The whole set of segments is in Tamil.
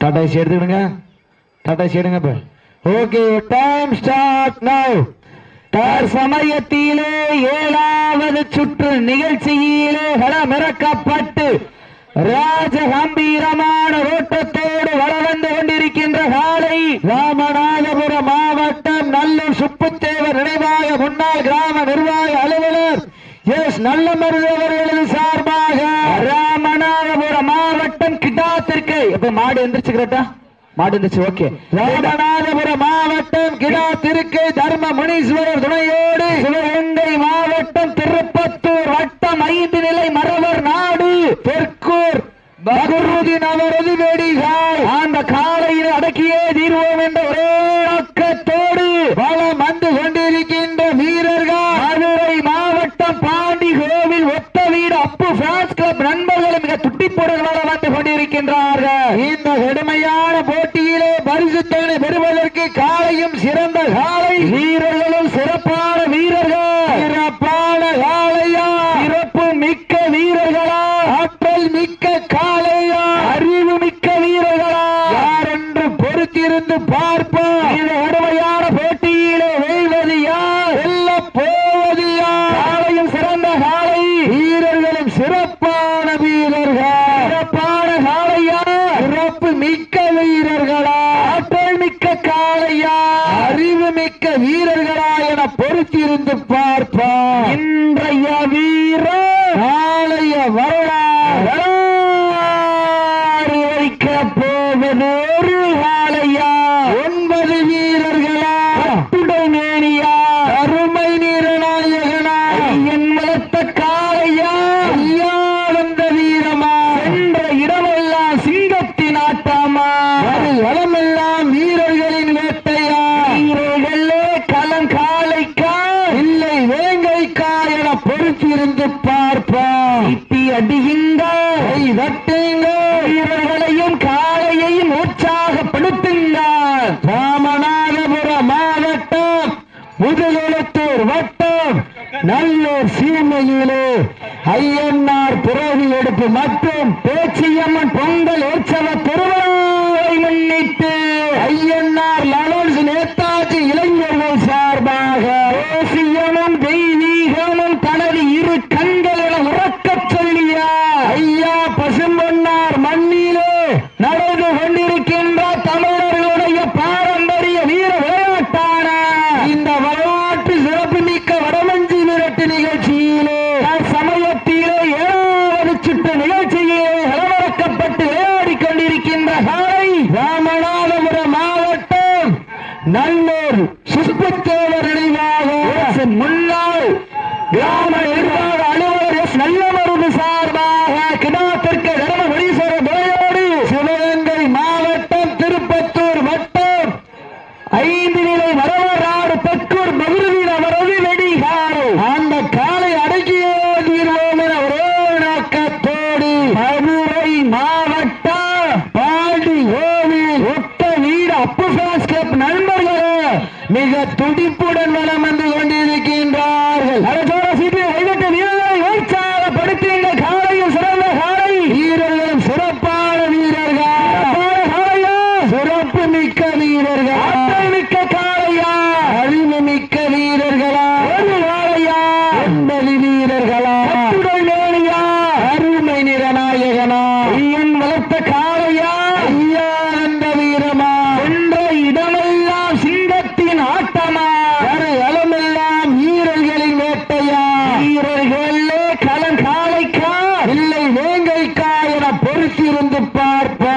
டாடா ஏசி எடுத்துக்கிடுங்க. டாடா ஏசி எடுங்க இப்போ. ஓகே டைம் ஸ்டார்ட் நவ் சமயத்திலே ஏழாவது சுற்று நிகழ்ச்சியிலே களமிறக்கப்பட்டு ராஜ கம்பீரமான ஓட்டத்தோடு வளர்ந்து கொண்டிருக்கின்ற காலை ராமநாதபுரம் மாவட்டம் நல்லூர் சுப்புத்தேவர் நினைவாக முன்னாள் கிராம நிர்வாக அலுவலர் எஸ் நல்ல மருதவர்களது சார்பாக மாவட்டம் இப்ப மாடு எந்திரிச்சுக்கிறட்டா மாடு எந்திரிச்சு ஓகே. ராமநாதபுரம் மாவட்டம் கிடா திருக்கை தர்ம முனீஸ்வரர் துணையோடு சிவகங்கை மாவட்டம் திருப்பத்தூர் வட்டம் ஐந்து நிலை மரவர் நாடு தெற்கூர். பகுருதீன் அவரது வெடிகால். அந்த காலையில் அடக்கியே தீர்வோம் என்ற ஒரே நோக்கத்தோடு வளம் வந்து கொண்டிருக்கின்ற வீரர்கள் மதுரை மாவட்டம் பாண்டி கோவில் ஒத்த வீடு அப்பு பிரான்ஸ் கிளப் நண்பர்கள் மிக துட்டிப்புடன் வளம் வந்து கொண்டிருக்கின்றார்கள் இந்த கடுமையான போட்டியிலே பரிசுத்தனை பெறுவதற்கு காலையும் சிறந்த காலை. வீர சிறப்பான வீரர்கள் சிறப்பான காலையா சிறப்பு மிக்க வீரர்களா ஆற்றல் மிக்க காலையா அறிவு மிக்க வீரர்களா யார் என்று பொறுத்திருந்து பார்ப்போம் இந்த கடுமையான போட்டியிலே வெல்வது யார் வெல்ல போவது யார் காலையும் சிறந்த காலை வீரர்களும் சிறப்பான வீரர்கள் சிறப்பான காலையா சிறப்பு மிக்க வீரர்களா ஆற்றல் மிக்க காளையா அறிவு மிக்க வீரர்களா என பொறுத்திருந்து பார்ப்போம் இன்றைய வீரர் நாளைய வரலாறு வரலாறு வைக்க போவது ஒரு காளையா ஒன்பது வீரர்களா மேனியா அருமை நீரநாயகனா என் வளர்த்த காளையா ஐயா வந்த வீரமா என்ற இடமெல்லாம் சிங்கத்தின் ஆட்டாமா அது வளமெல்லாம் வீரர்களின் வேட்டையா வீரர்களே களம் காளைக்கா இல்லை வேங்கைக்கா என பொறுத்திருந்து பார்ப்போம் இட்டி அடியுங்க கை தட்டுங்க வீரர்களையும் காளையையும் உற்சாகப்படுத்துங்க ராமநாதபுரம் மாவட்டம் முதுகுளத்தூர் வட்டம் நல்லூர் சீமையிலே ஐயன்னார் பிறவி எடுப்பு மற்றும் பேச்சியம்மன் பொங்கல் உற்சவ திருவிழா முன்னிட்டு ஐயன்னார் லவன்ஸ் நேதாஜி இளைஞர்கள் சார்பாக பேச்சியமும் தெய்வீகமும் தனது இரு கண்கள் என உறக்கச் சொல்லியா ஐயா பசும்பொன்னார் மண்ணிலே நடந்து கொண்டிருக்கின்ற தமிழர்களுடைய பாரம்பரிய வீர விளையாட்டான இந்த வரலாற்று சிறப்புமிக்க வடமஞ்சி விரட்டு நிகழ்ச்சியிலே சமயத்திலே ஏழாவது சுற்று நிகழ்ச்சியிலே கலவரக்கப்பட்டு விளையாடி கொண்டிருக்கின்ற காலை ராமநாதபுரம் மாவட்டம் நல்லூர் சுப்புத்தேவர் நினைவாக முன்னாள் கிராம நிர்வாக அலுவலர் எஸ் நல்லமருது சார்பாக கிடாத்திற்கு தர்ம முனீஸ்வர துறையோடு சிவகங்கை மாவட்டம் திருப்பத்தூர் வட்டம். ஐந்து நிலை மரவராடு தெற்கூர் மகுருவின் அவரது வெடிகாடு அந்த காலை அடக்கியே தீர்வோம் என ஒரே நோக்கத்தோடு மதுரை மாவட்டம் பாண்டி கோவில் ஒட்ட வீடு அப்பு ஃபேன்ஸ் கிளப் மிக துடிப்புடன் வளம் வந்து கொண்டிருக்கின்றார்கள் அரசோட சீட்டு கைவிட்டு வீரர்களை உற்சாகப்படுத்துங்க காலையில் சிறந்த காலை வீரர்களும் சிறப்பான வீரர்கள் சிறப்பான காளையா சிறப்பு மிக்க வீரர்கள் ஆற்றல் மிக்க காளையா அறிவு மிக்க வீரர்களா ஒரு காளையா ஒன்பது வீரர்களா கட்டுடல் மேனியா அருமை நிறநாயகனா ஐயன் வளர்த்த காளையா ஐயா அந்த வீரமா என்ற இடமெல்லாம் சிங்கத்தின் ஆட்டமா வர களமெல்லாம் வீரர்களின் வேட்டையா வீரர்களே களம் காளைக்கா இல்லை வேங்கைக்கா என பொறுத்திருந்து பார்ப்போம்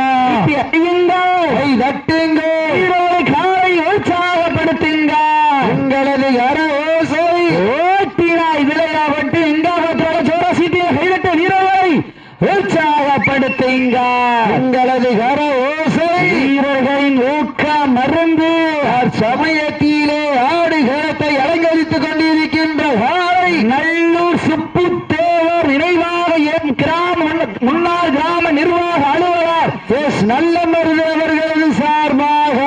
கை தட்டுங்க வீரரை காலை உற்சாகப்படுத்துங்க உங்களது கர ஓசை ஓட்டினாய் விளையாட்டு இங்காவத்தோட சோர சீட்டிய கைதட்ட வீரரை உற்சாகப்படுத்துங்க உங்களது கர ஓசை வீரர்களின் ஊக்கம் மருந்து சமயத்திலே ஆடுகளத்தை அலங்கரித்துக் கொண்டிருக்கின்ற காலை நல்லூர் சுப்பு தேவர் நினைவாக என் கிராம முன்னாள் கிராம நிர்வாக அலுவலர் நல்ல மருதவர்களது சார்பாக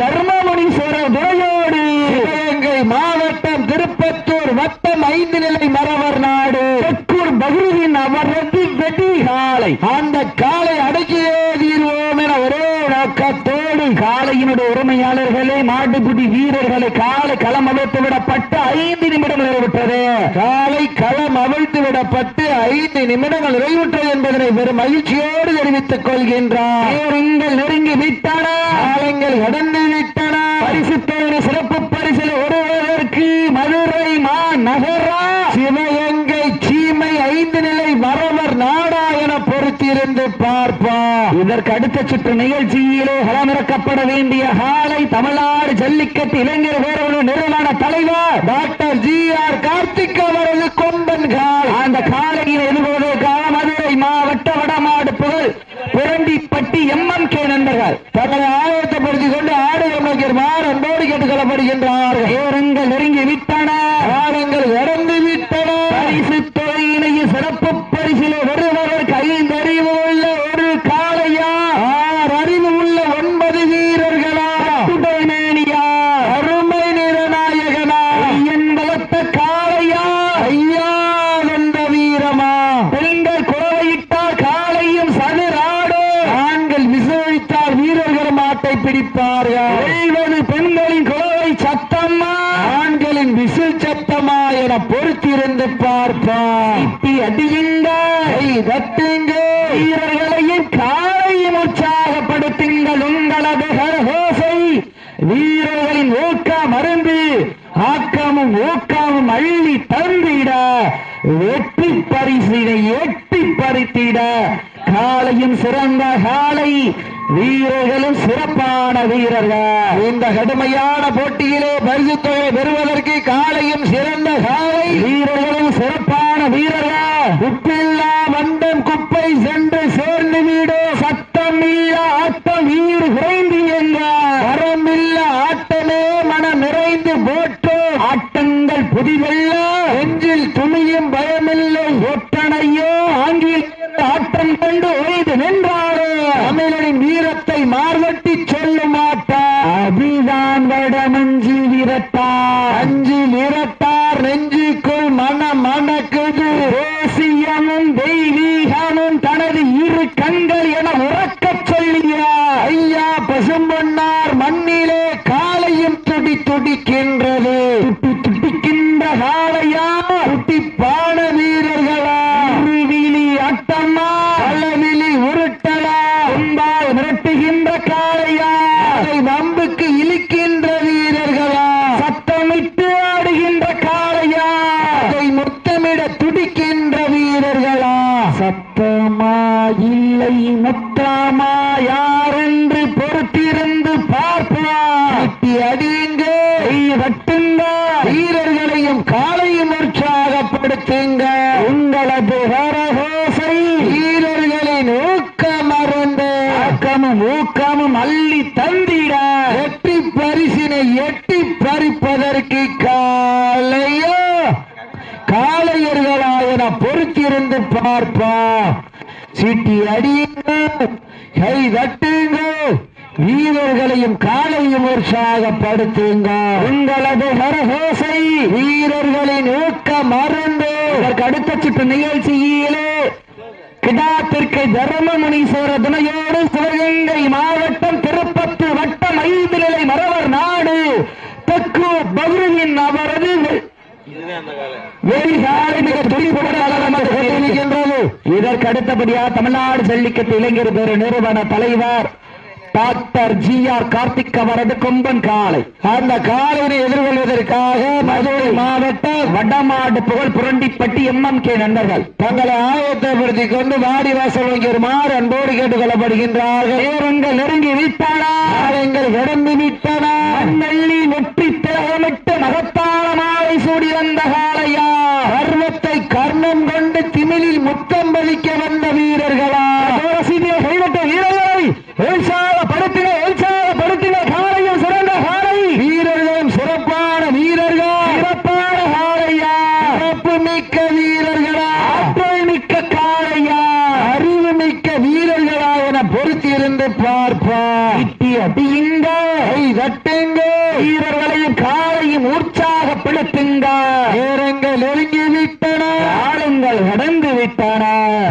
தர்மமணி சோழர் துறையோடு சிவகங்கை மாவட்டம் திருப்பத்தூர் வட்டம் ஐந்து நிலை மரவர் நாடு. தெற்கூர் பகுதியின் அவரது வெடி காலை அந்த காலை அடக்கியே தீர்வோம் என ஒரே நோக்கத்தோடு காலையினுடைய உரிமையாளர்களே மாட்டுக்குட்டி வீரர்களை காலை களம் அமைத்து விடப்பட்டு ஐந்து நிமிடம் நிறைவுற்றது. விடப்பட்டு ஐந்து நிமிடங்கள் நிறைவுற்றது என்பதனை வெறும் மகிழ்ச்சியோடு தெரிவித்துக் கொள்கின்றார். நேரங்கள் நெருங்கி விட்டன. காலங்கள் கடந்து விட்டன. பரிசு சிறப்பு பரிசில் ஒருவதற்கு மதுரை மா நகரா சிவகங்கை சீமை ஐந்து நிலை வரவர் நாடா என பொறுத்திருந்து பார்ப்போம். இதற்கு அடுத்த சுற்று நிகழ்ச்சியிலே களமிறக்கப்பட வேண்டிய காலை தமிழ்நாடு ஜல்லிக்கட்டு இளைஞர் பேரவை நிறுவன தலைவர் டாக்டர் ஜி ஆர் கார்த்திக் அவரது கால் அந்த காலையில் எதிர்கொள்வதற்காக மதுரை மாவட்ட வடமாடு புகழ் புரண்டிப்பட்டி எம்எம் கே நண்பர்கள். தங்களை ஆயத்தப்படுத்திக் கொண்டு ஆடுகள் நோக்கியமாறு அன்போடு கேட்டுக் கொள்ளப்படுகின்றார்கள் நேரங்கள் நெருங்கி விட்டன. காலங்கள் கடந்து விட்டன. பரிசு தொகையினையும் சிறப்பு பரிசிலே வருவதற்கு ஐந்து அறிவு உள்ள ஒரு காளையா ஆறு அறிவு உள்ள ஒன்பது வீரர்களா குடைமேனியா அருமை நிறநாயகனா ஐயன் பலத்த காளையா ஐயா வந்த வீரமா பெண்கள் குறவையிட்டால் காளையும் சதுராடு ஆண்கள் விசேஷித்தால் வீரர்கள் மாட்டை பிடிப்பார்கள் வெல்வது பெண்களின் குறவை சத்தம்மா ஆண்களின் விசில் சத்தமா என பொறுத்திருந்து பார்ப்பான் இட்டி அடியுங்க. தட்டுங்க. வீரர்களையும் காலையும் உற்சாகப்படுத்துங்கள் உங்களது கரகோசை வீரர்களின் ஊக்க மருந்து ஆக்கமும் ஊக்கமும் அள்ளி தந்திட வெற்றி பரிசினை எட்டி பறித்திட காலையும் சிறந்த காலை வீரர்களும் சிறப்பான வீரர்கள். இந்த கடுமையான போட்டியிலே பரிசு தொகை பெறுவதற்கு காலையும் சிறந்த காலை. வீரர்களும் சிறப்பான வீரர்கள். உப்பில்லா மண்டம் குப்பை சென்று சேர்ந்து வீடு சத்தம் இல்ல ஆட்டம் வீடு குறைந்து எங்க? வரமில்ல ஆட்டமே மனம் நிறைந்து போட்டு ஆட்டங்கள் புதிதல்ல நெஞ்சில் துணியும் பயமில்லை ஒட்டனையோ ஆங்கில ஆட்டம் கண்டு ஓய்ந்து நின்றாரோ தமிழனின் வீரத்தை மார்வட்டி சொல்ல மாட்டார் அபிதான் வடமஞ்சி விரட்டா அஞ்சு நிறத்தார் நெஞ்சுக்குள் மன மணக்குது தேசியமும் தெய்வீகமும் தனது இரு கண்கள் என உறக்கச் சொல்லிய ஐயா பசும்பொன்னார் மண்ணிலே காலையும் துடி துடிக்கின்றது துட்டி துடிக்கின்ற காளையா துடிப்பான வீரர்களா இருவிழி அட்டம்மா அளவிலி உருட்டலா கொம்பால் மிரட்டுகின்ற காளையா அதை வம்புக்கு இழுக்கின்ற வீரர்களா சத்தமிட்டு ஆடுகின்ற காளையா அதை முத்தமிட துடிக்கின்ற வீரர்களா சத்தமா இல்லை முத்தமா யாரென்று பொறுத்திருந்து பார்ப்பா கட்டி அடியுங்க வெட்டுங்க வீரர்களையும் காலையும் உற்சாகப்படுத்துங்க உங்களது வரகோசை வீரர்களின் ஊக்கம் மறந்து ஆக்கமும் ஊக்கமும் அள்ளி தந்திட. வெற்றி பரிசினை எட்டி பறிப்பதற்கு காலையோ? காளையர்களா என பொறுத்திருந்து பார்ப்போம். சீட்டி அடியுங்க கை தட்டுங்க வீரர்களையும் காலையும் உற்சாகப்படுத்துங்க உங்களது வரகோசை. வீரர்களின் ஊக்கம் மறந்து இதற்கு அடுத்த சுற்று நிகழ்ச்சியிலே கிடாத்திற்கு தர்மமுனீஸ்வர துணையோடு சிவகங்கை மாவட்டம் திருப்பத்தூர் வட்டம் ஐந்து நிலை மரவர் நாடு. தெற்கு பகுதியின் அவரது வெளிகாலை மிக துடிப்புடன் இதற்கு அடுத்தபடியாக தமிழ்நாடு ஜல்லிக்கட்டு இளைஞர் பேரு நிறுவன தலைவர் டாக்டர் ஜி ஆர் கார்த்திக் அவரது கொம்பன் காலை. அந்த காலையினை எதிர்கொள்வதற்காக மதுரை மாவட்ட வடமாடு புகழ் புரண்டிப்பட்டி எம் எம் கே நண்பர்கள் தங்களை ஆயத்தப்படுத்திக் கொண்டு வாடி வாசல் வைக்குமாறு அன்போடு கேட்டுக் கொள்ளப்படுகின்றார்கள் நேரங்கள் நெருங்கி விட்டனா காலங்கள் கடந்து விட்டன மண்ணள்ளி வெற்றி திலகமிட்டு மகத்தான மாலை சூடி வந்த காலையா கர்வத்தை கர்ணம் கொண்டு திமிழில் முத்தம் பதிக்க வந்த வீரர்களா சீதியை கைவிட்ட வீரர்களை உற்சாகப்படுத்தின உற்சாகப்படுத்தின காலையும் சிறந்த காலை வீரர்களும் சிறப்பான வீரர்கள் சிறப்பான காளையா சிறப்பு மிக்க வீரர்களா ஆற்றல் மிக்க காளையா அறிவு மிக்க வீரர்களா என பொறுத்திருந்து பார்ப்போம் இட்டி அடியுங்க கை தட்டுங்க வீரர்களையும் காலையும் உற்சாகப்படுத்துங்க நேரங்கள் நெருங்கி விட்டன காலங்கள் கடந்து விட்டன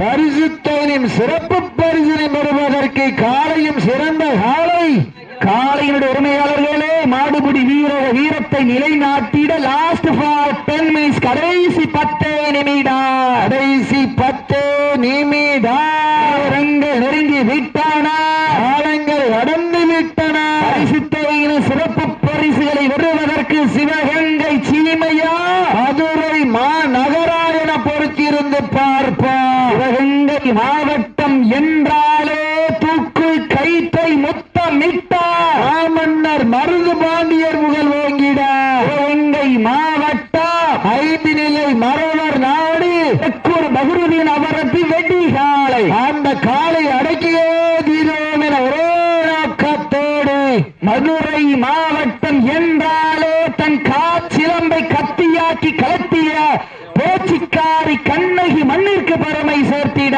பரிசுத்தனை வீரர்களும் சிறப்பு பரிசினை பெறுவதற்கு காலையும் சிறந்த காலை. காளையினுடைய உரிமையாளர்களே மாடுபிடி வீர வீரத்தை நிலைநாட்டிட லாஸ்ட் ஃபார் டென் மினிட்ஸ் கடைசி பத்து நிமிடம் கடைசி பத்து நிமிடம் நெருங்கி விட்டானா. காலங்கள் கடந்து விட்டன. பரிசுத்தையின சிறப்பு பரிசுகளை பெறுவதற்கு சிவகங்கை சீமையா. மதுரை மாநகராயன பொறுத்திருந்து பார்ப்பார் சிவகங்கை மாவட்ட பாண்டியர் முகல் ஓங்கிட சிவகங்கை மா ஐந்து நிலை மரவர் நாடு தெற்கூர் பகுருதீன் அவரது வெடிகாலை அந்த காலை அடக்கியே தீரோம் என ஒரே நோக்கத்தோடு மதுரை மாவட்டம் என்றாலே தன் காச்சிலம்பை கத்தியாக்கி கலத்திய பேச்சிக்காரி கண்ணகி மண்ணிற்கு பெருமை சேர்த்திட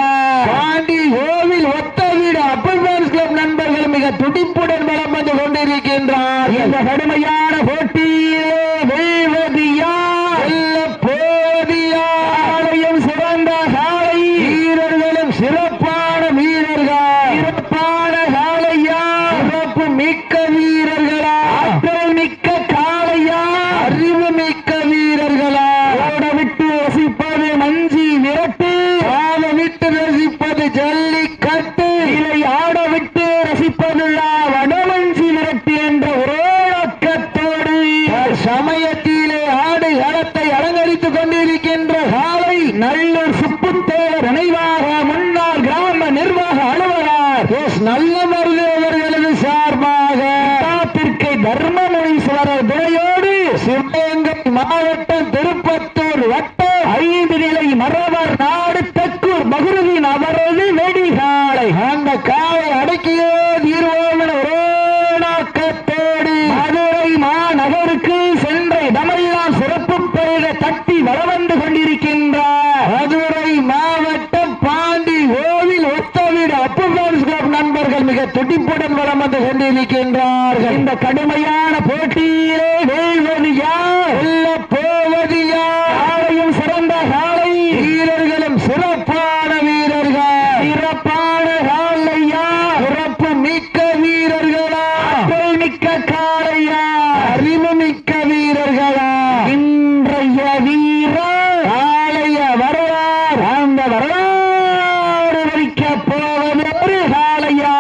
பாண்டி கோவில் ஒத்த வீடு அப்பல் ஃபேன்ஸ் கிளப் நண்பர்கள் மிக துடிப்புடன் வளம் வந்து கொண்டிருக்கின்றார் இந்த கடுமையான போட்டியிலே வெல்வது யார் வெல்ல போதியா ஆலயம் சிறந்த காலை வீரர்களும் சிறப்பான வீரர்கள் சிறப்பான காளையா சிறப்பு மிக்க வீரர்களா ஆற்றல் மிக்க காளையா அறிவு மிக்க வீரர்களா ஓட விட்டு ரசிப்பது மஞ்சி விரட்டு ஆட விட்டு ரசிப்பது ஜல்லிக்கட்டு இலை ஆட விட்டு ரசிப்பதுள்ளா வடமஞ்சி விரட்டு என்ற ஒரே நோக்கத்தோடு சமயத்திலே ஆடு களத்தை அலங்கரித்துக் கொண்டிருக்கின்ற காலை நல்லூர் சுப்புத்தேவர் நினைவாக முன்னாள் கிராம நிர்வாக அலுவலர் எஸ் நல்ல மருதேவர்களது சார்பாக தர்மமொழி தர்மமுனீஸ்வரர் துணையோடு சிவகங்கை மாவட்டம் திருப்பத்தூர் வட்டம் ஐந்து நிலை மரவர் நாடு தெற்கூர் பகுருதீன் அவரது வெடிகாலை அந்த காலை அடக்கியே தீர்வோம் என ஒரே நோக்கத்தோடு மதுரை மாநகருக்கு சென்ற இடமெல்லாம் சிறப்பு பெயர தட்டி வளவந்து கொண்டிருக்கின்றார் மதுரை மாவட்டம் பாண்டி கோவில் ஒத்தவீடு அப்பு ஃபேன்ஸ் கிளப் நண்பர்கள் மிக துடிப்புடன் வளம் வந்து இந்த கடுமையான போட்டியிலே வெல்வது யார் வெல்ல போவது யார் காலையும் சிறந்த காலை வீரர்களும் சிறப்பான வீரர்கள் சிறப்பான காலையா சிறப்பு மிக்க வீரர்களா ஆற்றல் மிக்க காளையா அறிவு மிக்க வீரர்களா இன்றைய வீரர் காளைய வரலாறு அந்த வரலாறு வரிக்க போவது ஒரு காளையா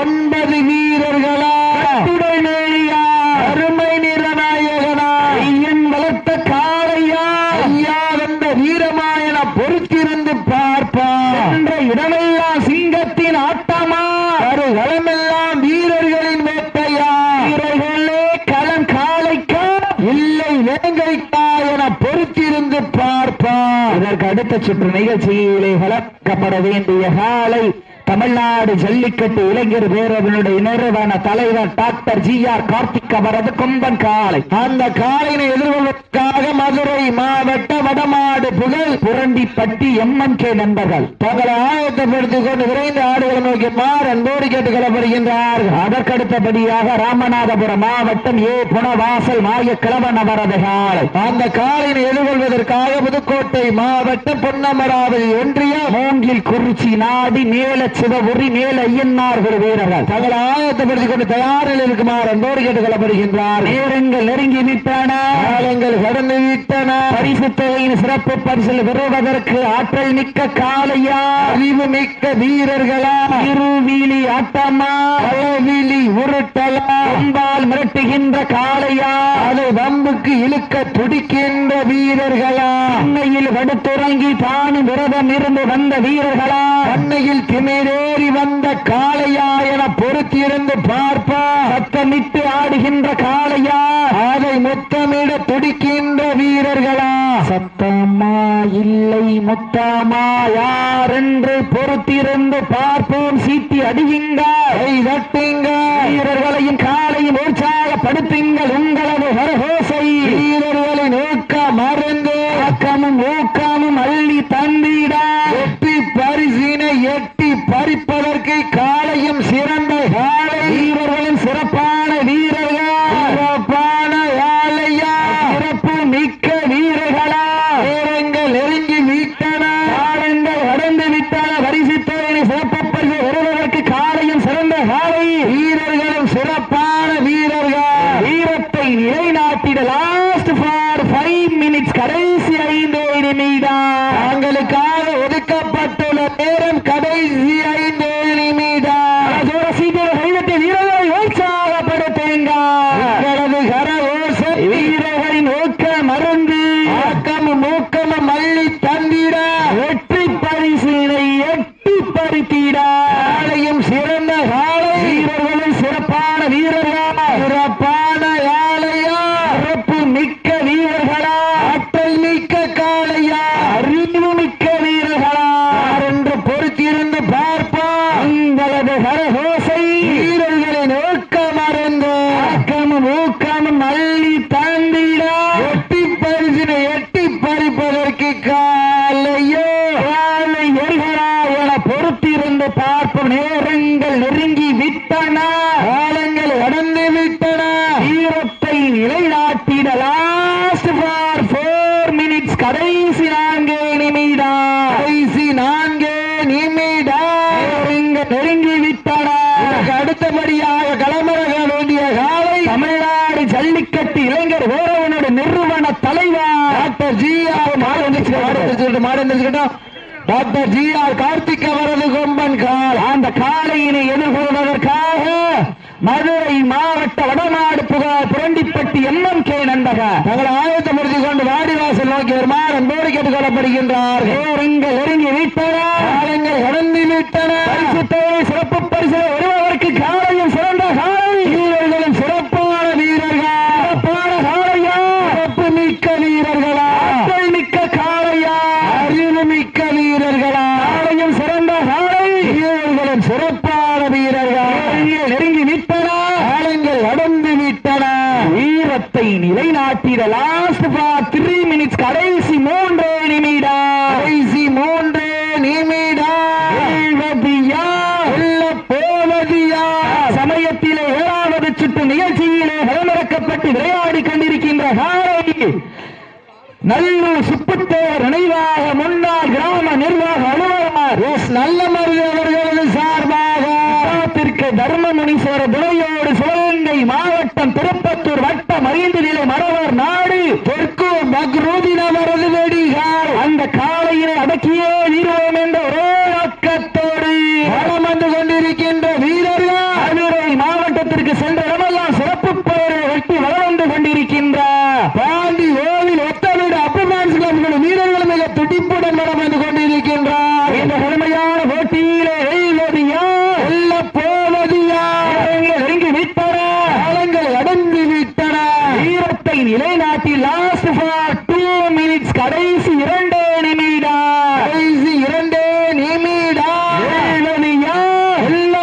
ஒன்பது வீரர்களா கட்டுடல் மேலியா அருமை நிறநாயகனா ஐயன் வளர்த்த காளையா ஐயா வந்த வீரமாயன பொறுத்திருந்து பார்ப்பான் என்ற இடமெல்லாம் சிங்கத்தின் ஆட்டமா களமெல்லாம் வீரர்களின் வேட்டையா வீரர்களே களம் காளைக்கா இல்லை வேங்கைக்கா என பொறுத்திருந்து பார்ப்பான் இதற்கு அடுத்த சுற்று நிகழ்ச்சியிலே வளர்க்கப்பட வேண்டிய காலை தமிழ்நாடு ஜல்லிக்கட்டு இளைஞர் பேரவனுடைய நிறுவன தலைவர் டாக்டர் ஜி ஆர் கார்த்திக் அவரது கொம்பன் காலை. அந்த காலையினை எதிர்கொள்வதற்காக மதுரை மாவட்ட வடமாடு புகழ் புரண்டிப்பட்டி எம் கே நண்பர்கள். தங்களை ஆயத்தப்படுத்திக் கொண்டு விரைந்து ஆடுகளை நோக்கி மாறன் அன்போடு கேட்டுக் கொள்ளப்படுகின்றார்கள் அதற்கடுத்தபடியாக ராமநாதபுரம் மாவட்டம் ஏ. புனவாசல் மாயக்கிழவன் அவரது காலை. அந்த காலையினை எதிர்கொள்வதற்காக புதுக்கோட்டை மாவட்டம் பொன்னமராவதி ஒன்றிய மூங்கில் குறிச்சி நாடி மேல சிவபுரி மேல ஐயன்னார்கள் வீரர்கள். தங்களை ஆயத்தப்படுத்திக் கொண்டு தயாரில் இருக்குமாறு அன்போடு கேட்டுக் நேரங்கள் நெருங்கி விட்டன. காலங்கள் கடந்து விட்டன. பரிசு தொகையின் சிறப்பு பரிசில் பெறுவதற்கு ஆற்றல் மிக்க காளையா? அறிவு மிக்க வீரர்களா? இருவீலி ஆட்டமா? அளவிலி உருட்டலா? கொம்பால் மிரட்டுகின்ற காளையா? அதை வம்புக்கு இழுக்க துடிக்கின்ற வீரர்களா? அன்னையில் படுத்துறங்கி தானும் விரதம் இருந்து வந்த வீரர்களா? அன்னையில் திமிரேறி வந்த காளையா என பொறுத்திருந்து பார்ப்பா அத்தமிட்டு ஆடுகின்ற காளையா அதை முத்தமிட துடிக்கின்ற வீரர்களா? சத்தம்மா இல்லை முத்தமா யார் என்று பொறுத்திருந்து பார்ப்போம் சீட்டி அடியுங்க? தட்டுங்க. வீரர்களையும் காலையும் உற்சாகப்படுத்துங்கள் உங்களது வரகோசை. வீரர்களை நோக்க மறந்து ஊக்கம் ஊக்கமும் அள்ளி தந்திட எட்டி பரிசினை எட்டி பறிப்பதற்கு காலையும் சிறந்த அந்த ஜி ஆர் கார்த்திக் அவரது கொம்பன் கால். அந்த காலையினை எதிர்கொள்வதற்காக மதுரை மாவட்ட வடநாடு புகார் புரண்டிப்பட்டி எம்எம் கே நண்பக. தங்கள் ஆயத்தை முடித்து கொண்டு வாடிவாசல் நோக்கி வருமாறு அன்போடு கேட்டுக் கொள்ளப்படுகின்றார் நேரங்கள் ஒருங்கி விட்டன. காலங்கள் கடந்து விட்டன. சிறப்பு பரிசு வருவதற்கு கால தரத்தை நிலைநாட்டிட லாஸ்ட் த்ரீ மினிட்ஸ் கடைசி மூன்றே நிமிடம் கடைசி மூன்றே நிமிடம் சமயத்திலே ஏழாவது சுற்று நிகழ்ச்சியிலே நிலமறக்கப்பட்டு விளையாடி கொண்டிருக்கின்ற நல்லூர் சுப்புத்தேவர் देखिए। हिल